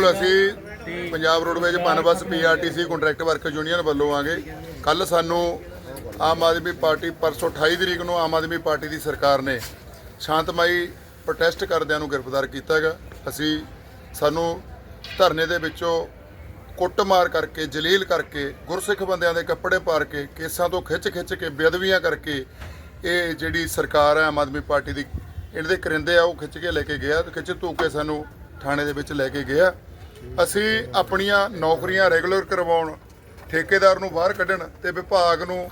ਬਿਲਕੁਲ ਅਸੀਂ Punjab roadways PUNBUS PRTC contract worker union ਵੱਲੋਂ ਆਗੇ ਕੱਲ ਸਾਨੂੰ ਆਮ ਆਦਮੀ ਪਾਰਟੀ ਪਰਸੋਂ 28 ਤਰੀਕ ਨੂੰ ਆਮ ਆਦਮੀ ਪਾਰਟੀ ਦੀ ਸਰਕਾਰ ਨੇ ਸ਼ਾਂਤਮਈ ਪ੍ਰੋਟੈਸਟ ਕਰਦਿਆਂ ਨੂੰ ਗ੍ਰਿਫਤਾਰ ਕੀਤਾ ਹੈਗਾ। ਅਸੀਂ ਸਾਨੂੰ ਧਰਨੇ ਦੇ ਵਿੱਚੋਂ ਕੁੱਟਮਾਰ ਕਰਕੇ, ਜਲੀਲ ਕਰਕੇ, ਗੁਰਸਿੱਖ ਬੰਦਿਆਂ ਦੇ ਕੱਪੜੇ ਪਾਰ ਕੇ, ਕੇਸਾਂ ਤੋਂ ਖਿੱਚ ਖਿੱਚ ਕੇ, ਬੇਅਦਬੀਆਂ ਕਰਕੇ ਇਹ ਜਿਹੜੀ ਸਰਕਾਰ ਹੈ, ਆਮ ਆਦਮੀ ਪਾਰਟੀ ਦੀ ਇਹਨਾਂ ਦੇ ਕਰਿੰਦੇ ਆ, ਉਹ ਖਿੱਚ ਕੇ ਲੈ ਕੇ ਗਿਆ ਖਿੱਚ ਧੂ ਕੇ ਸਾਨੂੰ ਥਾਣੇ ਦੇ ਵਿੱਚ ਲੈ ਕੇ ਗਿਆ। ਅਸੀਂ ਆਪਣੀਆਂ ਨੌਕਰੀਆਂ ਰੈਗੂਲਰ ਕਰਵਾਉਣ, ਠੇਕੇਦਾਰ ਨੂੰ ਬਾਹਰ ਕੱਢਣ ਤੇ ਵਿਭਾਗ ਨੂੰ,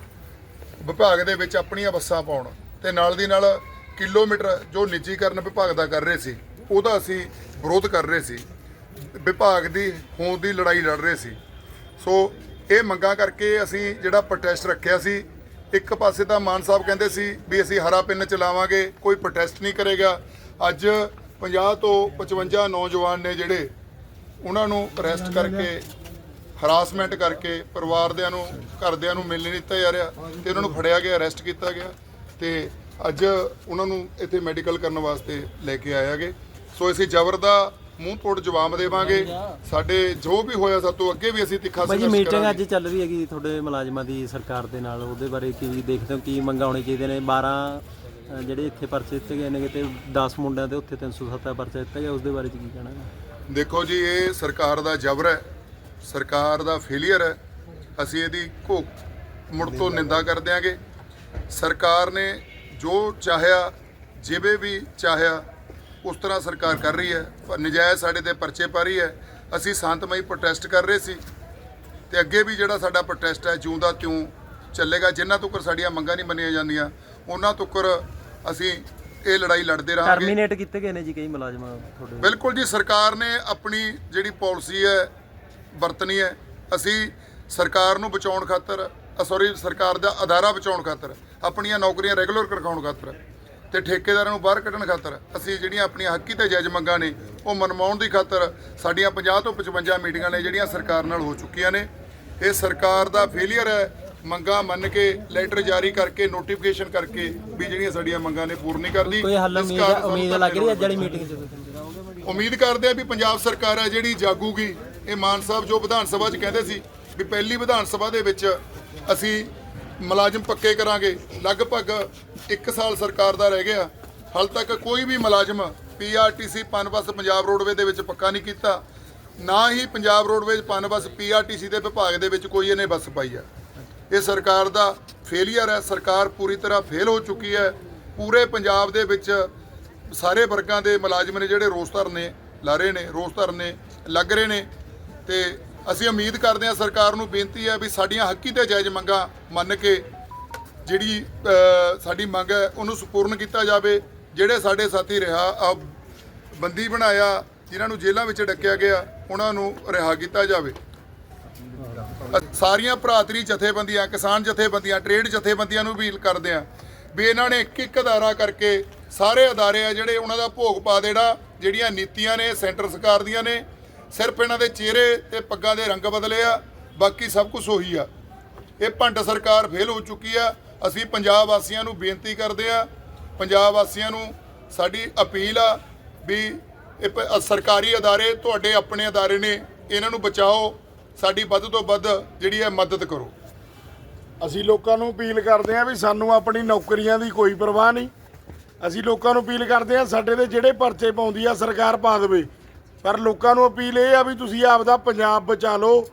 ਵਿਭਾਗ ਦੇ ਵਿੱਚ ਆਪਣੀਆਂ ਬੱਸਾਂ ਪਾਉਣ ਤੇ ਨਾਲ ਦੀ ਨਾਲ ਕਿਲੋਮੀਟਰ ਜੋ ਨਿੱਜੀਕਰਨ ਵਿਭਾਗ ਦਾ ਕਰ ਰਹੇ ਸੀ, ਉਹਦਾ ਅਸੀਂ ਵਿਰੋਧ ਕਰ ਰਹੇ ਸੀ, ਵਿਭਾਗ ਦੀ ਹੋਂਦ ਦੀ ਲੜਾਈ ਲੜ ਰਹੇ ਸੀ। ਸੋ ਇਹ ਮੰਗਾਂ ਕਰਕੇ ਅਸੀਂ ਜਿਹੜਾ ਪ੍ਰੋਟੈਸਟ ਰੱਖਿਆ ਸੀ, ਇੱਕ ਪਾਸੇ ਤਾਂ ਮਾਨ ਸਾਹਿਬ ਕਹਿੰਦੇ ਸੀ ਵੀ ਅਸੀਂ ਹਰਾ ਪਿੰਨ ਚਲਾਵਾਂਗੇ, ਕੋਈ ਪ੍ਰੋਟੈਸਟ ਨਹੀਂ ਕਰੇਗਾ। ਅੱਜ 50 ਤੋਂ 55 ਨੌਜਵਾਨ ਨੇ ਜਿਹੜੇ ਉਹਨਾਂ ਨੂੰ ਅਰੈਸਟ ਕਰਕੇ ਹਰਾਸਮੈਂਟ ਕਰਕੇ ਪਰਿਵਾਰਦਿਆਂ ਨੂੰ ਘਰਦਿਆਂ ਨੂੰ ਮਿਲਣ ਨਹੀਂ ਦਿੱਤਾ ਜਾ ਰਿਹਾ ਤੇ ਉਹਨਾਂ ਨੂੰ ਫੜਿਆ ਗਿਆ ਅਰੈਸਟ ਕੀਤਾ ਗਿਆ ਤੇ ਅੱਜ ਉਹਨਾਂ ਨੂੰ ਇੱਥੇ ਮੈਡੀਕਲ ਕਰਨ ਵਾਸਤੇ ਲੈ ਕੇ ਆਇਆਗੇ ਸੋ ਅਸੀਂ ਜ਼ਬਰ ਦਾ ਮੂੰਹ ਤੋੜ ਜਵਾਬ ਦੇਵਾਂਗੇ। ਸਾਡੇ ਜੋ ਵੀ ਹੋਇਆ ਸਾਡੇ ਤੋਂ ਅੱਗੇ ਵੀ ਅਸੀਂ ਤਿੱਖਾ ਸੰਘਰਸ਼ ਮੀਟਿੰਗ ਕਰਾਂਗੇ। ਅੱਜ ਚੱਲ ਰਹੀ ਹੈਗੀ ਤੁਹਾਡੇ ਮੁਲਾਜ਼ਮਾਂ ਦੀ ਸਰਕਾਰ ਦੇ ਨਾਲ ਉਹਦੇ ਬਾਰੇ ਕੀ ਦੇਖਦੇ ਹੋ ਕੀ ਮੰਗਾਂ ਹੋਣੇ ਚਾਹੀਦੇ ਨੇ? 12 ਅ, ਜਿਹੜੇ ਇੱਥੇ ਪਰਚੇ ਦਿੱਤੇ ਗਏ ਨੇ ਤੇ 10 ਮੁੰਡਿਆਂ ਦੇ ਉੱਥੇ 307 ਪਰਚਾ ਦਿੱਤਾ ਗਿਆ ਉਸ ਦੇ ਬਾਰੇ ਕੀ ਕਹਿਣਾ ਹੈ? ਦੇਖੋ ਜੀ ਇਹ ਸਰਕਾਰ ਦਾ ਜਬਰ ਹੈ ਸਰਕਾਰ ਦਾ ਫੇਲਿਅਰ ਹੈ। ਅਸੀਂ ਇਹਦੀ ਘੋ ਮੁੜ ਤੋਂ ਨਿੰਦਾ ਕਰ ਦਿਆਂਗੇ। ਸਰਕਾਰ ਨੇ ਜੋ ਚਾਹਿਆ ਜਿਵੇਂ ਵੀ ਚਾਹਿਆ ਉਸ ਤਰ੍ਹਾਂ ਸਰਕਾਰ ਕਰ ਰਹੀ ਹੈ। ਪਰ ਨਜਾਇਜ਼ ਸਾਡੇ ਤੇ ਪਰਚੇ ਪਾ ਰਹੀ ਹੈ। ਅਸੀਂ ਸ਼ਾਂਤਮਈ ਪ੍ਰੋਟੈਸਟ ਕਰ ਰਹੇ ਸੀ। ਤੇ ਅੱਗੇ ਵੀ ਜਿਹੜਾ ਸਾਡਾ ਪ੍ਰੋਟੈਸਟ ਹੈ ਜਿਉਂ ਦਾ ਤਿਉਂ ਚੱਲੇਗਾ। ਜਿੰਨਾ ਤੱਕ ਸਾਡੀਆਂ ਮੰਗਾਂ ਨਹੀਂ ਮੰਨੀਆਂ ਜਾਂਦੀਆਂ ਉਹਨਾਂ ਤੱਕ ਅਸੀਂ ਇਹ ਲੜਾਈ ਲੜਦੇ ਰਹਾਂਗੇ। ਟਰਮੀਨੇਟ ਕੀਤੇ ਗਏ ਨੇ ਜੀ ਕਈ ਮੁਲਾਜ਼ਮਾਂ ਤੁਹਾਡੇ ਬਿਲਕੁਲ ਜੀ ਸਰਕਾਰ ਨੇ ਆਪਣੀ ਜਿਹੜੀ ਪਾਲਿਸੀ ਹੈ ਵਰਤਣੀ ਹੈ। ਅਸੀਂ ਸਰਕਾਰ ਨੂੰ ਬਚਾਉਣ ਖਾਤਰ ਸੌਰੀ ਸਰਕਾਰ ਦਾ ਅਦਾਰਾ ਬਚਾਉਣ ਖਾਤਰ ਆਪਣੀਆਂ ਨੌਕਰੀਆਂ ਰੈਗੂਲਰ ਕਰਵਾਉਣ ਖਾਤਰ ਤੇ ਠੇਕੇਦਾਰਾਂ ਨੂੰ ਬਾਹਰ ਕੱਢਣ ਖਾਤਰ ਅਸੀਂ ਜਿਹੜੀਆਂ ਆਪਣੀਆਂ ਹੱਕੀ ਤੇ ਜਾਇਜ਼ ਮੰਗਾਂ ਨੇ ਉਹ ਮਨਵਾਉਣ ਦੀ ਖਾਤਰ ਸਾਡੀਆਂ 50 ਤੋਂ 55 ਮੀਟਿੰਗਾਂ ਨੇ ਜਿਹੜੀਆਂ ਸਰਕਾਰ ਨਾਲ ਹੋ ਚੁੱਕੀਆਂ ਨੇ। ਇਹ ਸਰਕਾਰ ਦਾ ਫੇਲਿਅਰ ਹੈ ਮੰਗਾਂ ਮੰਨ ਕੇ ਲੈਟਰ ਜਾਰੀ ਕਰਕੇ ਨੋਟੀਫਿਕੇਸ਼ਨ ਕਰਕੇ ਵੀ ਜਿਹੜੀਆਂ ਸਾਡੀਆਂ ਮੰਗਾਂ ਨੇ ਪੂਰਨ ਨਹੀਂ ਕਰਦੀ। ਕੋਈ ਹੱਲ ਉਮੀਦ ਲੱਗ ਰਹੀ ਹੈ ਵਾਲੀ ਮੀਟਿੰਗ 'ਚ ਉਮੀਦ ਕਰਦੇ ਆ ਵੀ ਪੰਜਾਬ ਸਰਕਾਰ ਹੈ ਜਿਹੜੀ ਜਾਗੂਗੀ। ਇਹ ਮਾਨ ਸਾਹਿਬ ਜੋ ਵਿਧਾਨ ਸਭਾ 'ਚ ਕਹਿੰਦੇ ਸੀ ਵੀ ਪਹਿਲੀ ਵਿਧਾਨ ਸਭਾ ਦੇ ਵਿੱਚ ਅਸੀਂ ਮੁਲਾਜ਼ਮ ਪੱਕੇ ਕਰਾਂਗੇ। ਲਗਭਗ 1 ਸਾਲ ਸਰਕਾਰ ਦਾ ਰਹਿ ਗਿਆ। ਹਾਲ ਤੱਕ ਕੋਈ ਵੀ ਮੁਲਾਜ਼ਮ ਪੀਆਰਟੀਸੀ ਪਨਬਸ ਪੰਜਾਬ ਰੋਡਵੇ ਦੇ ਵਿੱਚ ਪੱਕਾ ਨਹੀਂ ਕੀਤਾ। ਨਾ ਹੀ ਪੰਜਾਬ ਰੋਡਵੇਜ਼ ਪਨਬਸ ਪੀਆਰਟੀਸੀ ਦੇ ਵਿਭਾਗ ਦੇ ਵਿੱਚ ਕੋਈ ਇਹਨੇ ਬੱਸ ਪਾਈ ਆ। ਇਹ ਸਰਕਾਰ ਦਾ ਫੇਲਿਅਰ ਹੈ। ਸਰਕਾਰ ਪੂਰੀ ਤਰ੍ਹਾਂ ਫੇਲ ਹੋ ਚੁੱਕੀ ਹੈ। ਪੂਰੇ ਪੰਜਾਬ ਦੇ ਵਿੱਚ ਸਾਰੇ ਵਰਗਾਂ ਦੇ ਮੁਲਾਜ਼ਮ ਨੇ ਜਿਹੜੇ ਰੋਸ ਧਰਨੇ ਲਾ ਰਹੇ ਨੇ, ਰੋਸ ਧਰਨੇ ਲੱਗ ਰਹੇ ਨੇ। ਤੇ ਅਸੀਂ ਉਮੀਦ ਕਰਦੇ ਹਾਂ ਸਰਕਾਰ ਨੂੰ ਬੇਨਤੀ ਹੈ ਵੀ ਸਾਡੀਆਂ ਹੱਕੀ ਤੇ ਜਾਇਜ਼ ਮੰਗਾਂ ਮੰਨ ਕੇ ਜਿਹੜੀ ਸਾਡੀ ਮੰਗ ਹੈ, ਉਹਨੂੰ ਸਪੂਰਨ ਕੀਤਾ ਜਾਵੇ। ਜਿਹੜੇ ਸਾਡੇ ਸਾਥੀ ਰਿਹਾ ਬੰਦੀ ਬਣਾਇਆ, ਜਿਨ੍ਹਾਂ ਨੂੰ ਜੇਲ੍ਹਾਂ ਵਿੱਚ ਡੱਕਿਆ ਗਿਆ, ਉਹਨਾਂ ਨੂੰ ਰਿਹਾ ਕੀਤਾ ਜਾਵੇ। ਸਾਰੀਆਂ ਭਰਾਤਰੀ ਜਥੇਬੰਦੀਆਂ, ਕਿਸਾਨ ਜਥੇਬੰਦੀਆਂ, ਟ੍ਰੇਡ ਜਥੇਬੰਦੀਆਂ ਨੂੰ ਅਪੀਲ ਕਰਦੇ ਆ ਵੀ ਇਹਨਾਂ ਨੇ ਇੱਕ ਇੱਕ ਅਦਾਰਾ ਕਰਕੇ ਸਾਰੇ ਅਦਾਰੇ ਆ ਜਿਹੜੇ ਉਹਨਾਂ ਦਾ ਭੋਗ ਪਾ ਦੇਣਾ, ਜਿਹੜੀਆਂ ਨੀਤੀਆਂ ਨੇ, ਸੈਂਟਰ ਸਰਕਾਰ ਦੀਆਂ ਨੇ, ਸਿਰਫ ਇਹਨਾਂ ਦੇ ਚਿਹਰੇ ਤੇ ਪੱਗਾਂ ਦੇ ਰੰਗ ਬਦਲੇ ਆ, ਬਾਕੀ ਸਭ ਕੁਝ ਉਹੀ ਆ। ਇਹ ਭੰਡ ਸਰਕਾਰ ਫੇਲ ਹੋ ਚੁੱਕੀ ਆ। ਅਸੀਂ ਪੰਜਾਬ ਵਾਸੀਆਂ ਨੂੰ ਬੇਨਤੀ ਕਰਦੇ ਆ ਪੰਜਾਬ ਵਾਸੀਆਂ ਨੂੰ ਸਾਡੀ ਅਪੀਲ ਆ ਵੀ ਇਹ ਪ- ਸਰਕਾਰੀ ਅਦਾਰੇ ਤੁਹਾਡੇ ਆਪਣੇ ਅਦਾਰੇ ਨੇ, ਇਹਨਾਂ ਨੂੰ ਬਚਾਓ ਸਾਡੀ ਵੱਧ ਤੋਂ ਵੱਧ ਜਿਹੜੀ ਹੈ ਮਦਦ ਕਰੋ। ਅਸੀਂ ਲੋਕਾਂ ਨੂੰ ਅਪੀਲ ਕਰਦੇ ਹਾਂ ਵੀ ਸਾਨੂੰ ਆਪਣੀ ਨੌਕਰੀਆਂ ਦੀ ਕੋਈ ਪਰਵਾਹ ਨਹੀਂ। ਅਸੀਂ ਲੋਕਾਂ ਨੂੰ ਅਪੀਲ ਕਰਦੇ ਹਾਂ ਸਾਡੇ ਦੇ ਜਿਹੜੇ ਪਰਚੇ ਪਾਉਂਦੀ ਆ ਸਰਕਾਰ ਪਾ ਦੇਵੇ। ਪਰ ਲੋਕਾਂ ਨੂੰ ਅਪੀਲ ਇਹ ਆ ਵੀ ਤੁਸੀਂ ਆਪਦਾ ਪੰਜਾਬ ਬਚਾ ਲਓ,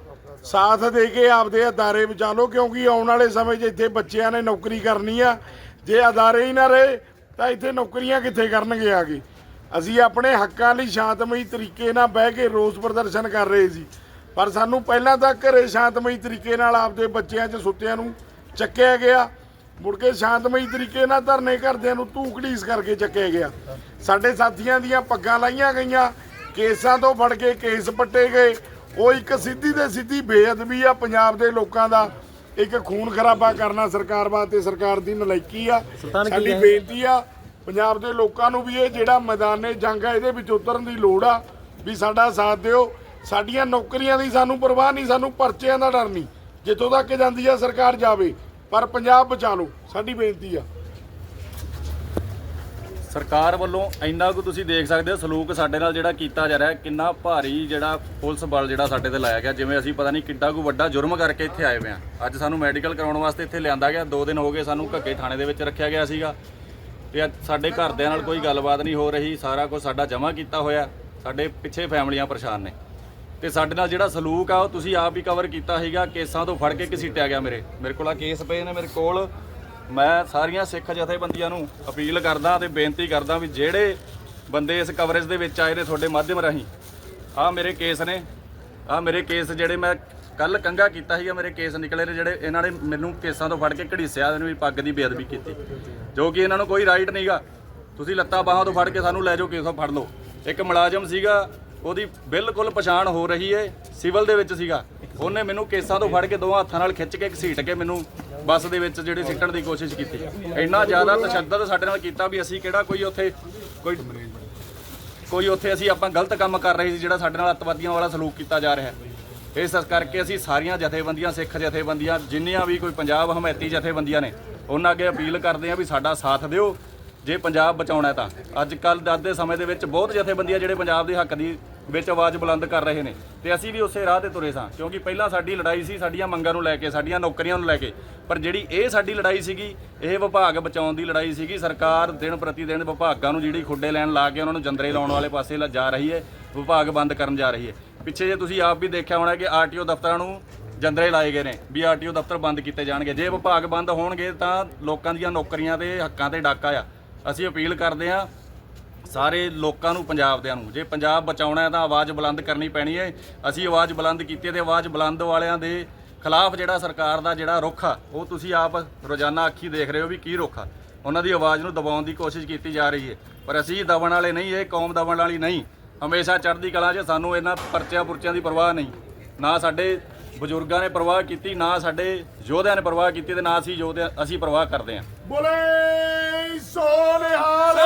ਸਾਥ ਦੇ ਕੇ ਆਪਦੇ ਅਦਾਰੇ ਬਚਾ ਲਓ, ਕਿਉਂਕਿ ਆਉਣ ਵਾਲੇ ਸਮੇਂ 'ਚ ਇੱਥੇ ਬੱਚਿਆਂ ਨੇ ਨੌਕਰੀ ਕਰਨੀ ਆ। ਜੇ ਅਦਾਰੇ ਹੀ ਨਾ ਰਹੇ, ਤਾਂ ਇੱਥੇ ਨੌਕਰੀਆਂ ਕਿੱਥੇ ਕਰਨਗੇ ਆ ਕੇ। ਅਸੀਂ ਆਪਣੇ ਹੱਕਾਂ ਲਈ ਸ਼ਾਂਤਮਈ ਤਰੀਕੇ ਨਾਲ ਬਹਿ ਕੇ ਰੋਸ ਪ੍ਰਦਰਸ਼ਨ ਕਰ ਰਹੇ ਸੀ। ਪਰ ਸਾਨੂੰ ਪਹਿਲਾਂ ਤਾਂ ਘਰੇ ਸ਼ਾਂਤਮਈ ਤਰੀਕੇ ਨਾਲ ਆਪਦੇ ਬੱਚਿਆਂ 'ਚ ਸੁੱਤਿਆਂ ਨੂੰ ਚੱਕਿਆ ਗਿਆ। ਮੁੜ ਕੇ ਸ਼ਾਂਤਮਈ ਤਰੀਕੇ ਨਾਲ ਧਰਨੇ ਘਰਦਿਆਂ ਨੂੰ ਧੂਕੜੀਸ ਕਰਕੇ ਚੱਕਿਆ ਗਿਆ। ਸਾਡੇ ਸਾਥੀਆਂ ਦੀਆਂ ਪੱਗਾਂ ਲਾਈਆਂ ਗਈਆਂ ਕੇਸਾਂ ਤੋਂ ਫੜ ਕੇ ਕੇਸ ਪੱਟੇ ਗਏ। ਉਹ ਇੱਕ ਸਿੱਧੀ ਤੇ ਸਿੱਧੀ ਬੇਅਦਬੀ ਆ ਪੰਜਾਬ ਦੇ ਲੋਕਾਂ ਦਾ। ਇੱਕ ਖੂਨ ਖਰਾਬਾ ਕਰਨਾ ਸਰਕਾਰ ਵਾਸਤੇ ਸਰਕਾਰ ਦੀ ਨਲਾਇਕੀ ਆ। ਸਾਡੀ? ਬੇਨਤੀ ਆ ਪੰਜਾਬ ਦੇ ਲੋਕਾਂ ਨੂੰ ਵੀ ਇਹ ਜਿਹੜਾ ਮੈਦਾਨੇ ਜੰਗ ਆ ਇਹਦੇ ਵਿੱਚ ਉਤਰਨ ਦੀ ਲੋੜ ਆ। ਵੀ ਸਾਡਾ ਸਾਥ ਦਿਓ। ਸਾਡੀਆਂ ਨੌਕਰੀਆਂ ਦੀ ਸਾਨੂੰ ਪਰਵਾਹ ਨਹੀਂ, ਸਾਨੂੰ ਪਰਚਿਆਂ ਦਾ ਡਰ ਨਹੀਂ। ਜਿੱਥੋਂ ਤੱਕ ਜਾਂਦੀ ਆ ਸਰਕਾਰ ਜਾਵੇ, ਪਰ ਪੰਜਾਬ ਬਚਾ ਲਓ, ਸਾਡੀ ਬੇਨਤੀ ਆ। ਸਰਕਾਰ ਵੱਲੋਂ ਇੰਨਾ ਕੁ ਤੁਸੀਂ ਦੇਖ ਸਕਦੇ ਹੋ, ਸਲੂਕ ਸਾਡੇ ਨਾਲ ਜਿਹੜਾ ਕੀਤਾ ਜਾ ਰਿਹਾ ਕਿੰਨਾ ਭਾਰੀ ਜਿਹੜਾ ਪੁਲਿਸ ਬਲ ਜਿਹੜਾ ਸਾਡੇ ਤੇ ਲਾਇਆ ਗਿਆ। ਜਿਵੇਂ ਅਸੀਂ ਪਤਾ ਨਹੀਂ ਕਿੱਡਾ ਕੁ ਵੱਡਾ ਜੁਰਮ ਕਰਕੇ ਇੱਥੇ ਆਏ ਹੋਏ ਆ। ਅੱਜ ਸਾਨੂੰ ਮੈਡੀਕਲ ਕਰਾਉਣ ਵਾਸਤੇ ਇੱਥੇ ਲਿਆਂਦਾ ਗਿਆ। 2 ਦਿਨ ਹੋ ਗਏ ਸਾਨੂੰ ਘੱਗੇ ਥਾਣੇ ਦੇ ਵਿੱਚ ਰੱਖਿਆ ਗਿਆ ਸੀਗਾ। ਤੇ ਅੱਜ ਸਾਡੇ ਘਰਦਿਆਂ ਨਾਲ ਕੋਈ ਗੱਲਬਾਤ ਨਹੀਂ ਹੋ ਰਹੀ। ਸਾਰਾ ਕੁਝ ਸਾਡਾ ਜਮ੍ਹਾਂ ਕੀਤਾ ਹੋਇਆ। ਸਾਡੇ ਪਿੱਛੇ ਫੈਮਲੀਆਂ ਪਰੇਸ਼ਾਨ ਨੇ। ਤੇ ਸਾਡੇ ਨਾਲ ਜਿਹੜਾ ਸਲੂਕ ਆ, ਉਹ ਤੁਸੀਂ ਆਪ ਹੀ ਕਵਰ ਕੀਤਾ ਸੀਗਾ, ਕੇਸਾਂ ਤੋਂ ਫੜ ਕੇ ਘਸੀਟਿਆ ਗਿਆ ਮੇਰੇ। ਮੇਰੇ ਕੋਲ ਆ ਕੇਸ ਪਏ ਨੇ, ਮੇਰੇ ਕੋਲ। ਮੈਂ ਸਾਰੀਆਂ ਸਿੱਖ ਜਥੇਬੰਦੀਆਂ ਨੂੰ ਅਪੀਲ ਕਰਦਾ ਤੇ ਬੇਨਤੀ ਕਰਦਾ ਵੀ ਜਿਹੜੇ ਬੰਦੇ ਇਸ ਕਵਰੇਜ ਦੇ ਵਿੱਚ ਆਏ ਨੇ ਤੁਹਾਡੇ ਮਾਧਿਅਮ ਰਾਹੀਂ ਆ ਮੇਰੇ ਕੇਸ ਨੇ ਆ ਮੇਰੇ ਕੇਸ ਜਿਹੜੇ ਮੈਂ ਕੱਲ ਕੰਗਾ ਕੀਤਾ ਸੀਗਾ, ਮੇਰੇ ਕੇਸ ਨਿਕਲੇ ਨੇ ਜਿਹੜੇ ਇਹਨਾਂ ਨੇ ਮੈਨੂੰ ਕੇਸਾਂ ਤੋਂ ਫੜ ਕੇ ਘੜੀਸਿਆ, ਇਹਨੂੰ ਵੀ ਪੱਗ ਦੀ ਬੇਅਦਬੀ ਕੀਤੀ। ਜੋ ਕਿ ਇਹਨਾਂ ਨੂੰ ਕੋਈ ਰਾਈਟ ਨਹੀਂਗਾ ਤੁਸੀਂ ਲੱਤਾਂ ਬਾਹਾਂ ਤੋਂ ਫੜ ਕੇ ਸਾਨੂੰ ਲੈ ਜਾਓ, ਕੇਸੋਂ ਫੜ ਲਓ। ਇੱਕ ਮੁਲਾਜ਼ਮ ਸੀਗਾ ਉਹਦੀ ਬਿਲਕੁਲ ਪਛਾਣ ਹੋ ਰਹੀ ਏ, ਸਿਵਲ ਦੇ ਵਿੱਚ ਸੀਗਾ। ਉਹਨੇ ਮੈਨੂੰ ਕੇਸਾਂ ਤੋਂ ਫੜ ਕੇ ਦੋ ਹੱਥਾਂ ਨਾਲ ਖਿੱਚ ਕੇ ਘਸੀਟ ਕੇ ਮੈਨੂੰ ਬੱਸ ਦੇ ਵਿੱਚ ਜਿਹੜੇ ਸਿੱਟਣ ਦੀ ਕੋਸ਼ਿਸ਼ ਕੀਤੀ। ਇੰਨਾ ਜ਼ਿਆਦਾ ਤਸ਼ੱਦਦ ਸਾਡੇ ਨਾਲ ਕੀਤਾ ਵੀ ਅਸੀਂ ਕਿਹੜਾ ਕੋਈ ਉੱਥੇ, ਕੋਈ ਕੋਈ ਉੱਥੇ ਅਸੀਂ ਆਪਾਂ ਗਲਤ ਕੰਮ ਕਰ ਰਹੇ ਸੀ ਜਿਹੜਾ ਸਾਡੇ ਨਾਲ ਅੱਤਵਾਦੀਆਂ ਵਾਲਾ ਸਲੂਕ ਕੀਤਾ ਜਾ ਰਿਹਾ ਹੈ। ਇਸ ਕਰਕੇ ਅਸੀਂ ਸਾਰੀਆਂ ਜਥੇਬੰਦੀਆਂ, ਸਿੱਖ ਜਥੇਬੰਦੀਆਂ, ਜਿੰਨੀਆਂ ਵੀ ਕੋਈ ਪੰਜਾਬ ਹਮਾਇਤੀ ਜਥੇਬੰਦੀਆਂ ਨੇ, ਉਹਨਾਂ ਅੱਗੇ ਅਪੀਲ ਕਰਦੇ ਆ ਵੀ ਸਾਡਾ ਸਾਥ ਦਿਓ। ਜੇ ਪੰਜਾਬ ਬਚਾਉਣਾ ਤਾਂ। ਅੱਜ ਕੱਲ ਅੱਜ ਦੇ ਸਮੇਂ ਦੇ ਵਿੱਚ ਬਹੁਤ ਜਥੇਬੰਦੀਆਂ ਜਿਹੜੇ ਪੰਜਾਬ ਦੇ ਹੱਕ ਦੀ ਵਿੱਚ ਆਵਾਜ਼ ਬੁਲੰਦ ਕਰ ਰਹੇ ਨੇ ਤੇ ਅਸੀਂ ਵੀ ਉਸੇ ਰਾਹ ਤੇ ਤੁਰੇ ਸਾਂ, ਕਿਉਂਕਿ ਪਹਿਲਾਂ ਸਾਡੀ ਲੜਾਈ ਸੀ ਸਾਡੀਆਂ ਮੰਗਾਂ ਨੂੰ ਲੈ ਕੇ, ਸਾਡੀਆਂ ਨੌਕਰੀਆਂ ਨੂੰ ਲੈ ਕੇ। ਪਰ ਜਿਹੜੀ ਇਹ ਸਾਡੀ ਲੜਾਈ ਸੀਗੀ, ਇਹ ਵਿਭਾਗ ਬਚਾਉਣ ਦੀ ਲੜਾਈ ਸੀਗੀ। ਸਰਕਾਰ ਦਿਨ ਪ੍ਰਤੀ ਦਿਨ ਵਿਭਾਗਾਂ ਨੂੰ ਜਿਹੜੀ ਖੁੱਡੇ ਲੈਣ ਲਾ ਕੇ ਉਹਨਾਂ ਨੂੰ ਜੰਦਰੇ ਲਾਉਣ ਵਾਲੇ ਪਾਸੇ ਲ- ਜਾ ਰਹੀ ਹੈ, ਵਿਭਾਗ ਬੰਦ ਕਰਨ ਜਾ ਰਹੀ ਹੈ। ਪਿੱਛੇ ਜੇ ਤੁਸੀਂ ਆਪ ਵੀ ਦੇਖਿਆ ਹੋਣਾ ਕਿ ਆਰਟੀਓ ਦਫ਼ਤਰਾਂ ਨੂੰ ਜੰਦਰੇ ਲਾਏ ਗਏ ਨੇ, ਵੀ ਆਰਟੀਓ ਦਫ਼ਤਰ ਬੰਦ ਕੀਤੇ ਜਾਣਗੇ। ਜੇ ਵਿਭਾਗ ਬੰਦ ਹੋਣਗੇ ਤਾਂ ਲੋਕਾਂ ਦੀਆਂ ਨੌਕਰੀਆਂ ਤੇ ਹੱਕਾਂ ਤੇ ਡਾਕਾ ਆ। ਅਸੀਂ ਅਪੀਲ ਕਰਦੇ ਹਾਂ ਸਾਰੇ ਲੋਕਾਂ ਨੂੰ ਪੰਜਾਬ ਦਿਆਂ ਨੂੰ। ਜੇ ਪੰਜਾਬ ਬਚਾਉਣਾ ਹੈ ਤਾਂ ਆਵਾਜ਼ ਬੁਲੰਦ ਕਰਨੀ ਪੈਣੀ ਹੈ। ਅਸੀਂ ਆਵਾਜ਼ ਬੁਲੰਦ ਕੀਤੀ ਹੈ ਤੇ ਆਵਾਜ਼ ਬੁਲੰਦ ਵਾਲਿਆਂ ਦੇ ਖਿਲਾਫ ਜਿਹੜਾ ਸਰਕਾਰ ਦਾ ਜਿਹੜਾ ਰੁਖ ਆ, ਉਹ ਤੁਸੀਂ ਆਪ ਰੋਜ਼ਾਨਾ ਅੱਖੀ ਦੇਖ ਰਹੇ ਹੋ ਵੀ ਕੀ ਰੁਖ ਆ। ਉਹਨਾਂ ਦੀ ਆਵਾਜ਼ ਨੂੰ ਦਬਾਉਣ ਦੀ ਕੋਸ਼ਿਸ਼ ਕੀਤੀ ਜਾ ਰਹੀ ਹੈ। ਪਰ ਅਸੀਂ ਦਬਣ ਵਾਲੇ ਨਹੀਂ, ਇਹ ਕੌਮ ਦਬਣ ਵਾਲੀ ਨਹੀਂ। ਹਮੇਸ਼ਾ ਚੜ੍ਹਦੀ ਕਲਾ 'ਚ ਸਾਨੂੰ ਇਹਨਾਂ ਪਰਚਿਆਂ ਪੁਰਚਿਆਂ ਦੀ ਪਰਵਾਹ ਨਹੀਂ। ਨਾ ਸਾਡੇ ਬਜ਼ੁਰਗਾਂ ਨੇ ਪਰਵਾਹ ਕੀਤੀ, ਨਾ ਸਾਡੇ ਯੋਧਿਆਂ ਨੇ ਪਰਵਾਹ ਕੀਤੀ ਤੇ ਨਾ ਅਸੀਂ ਯੋਧਿਆਂ ਅਸੀਂ ਪਰਵਾਹ ਕਰਦੇ ਹਾਂ। ਬੋਲੇ ਸੋਨਿਹਾਲ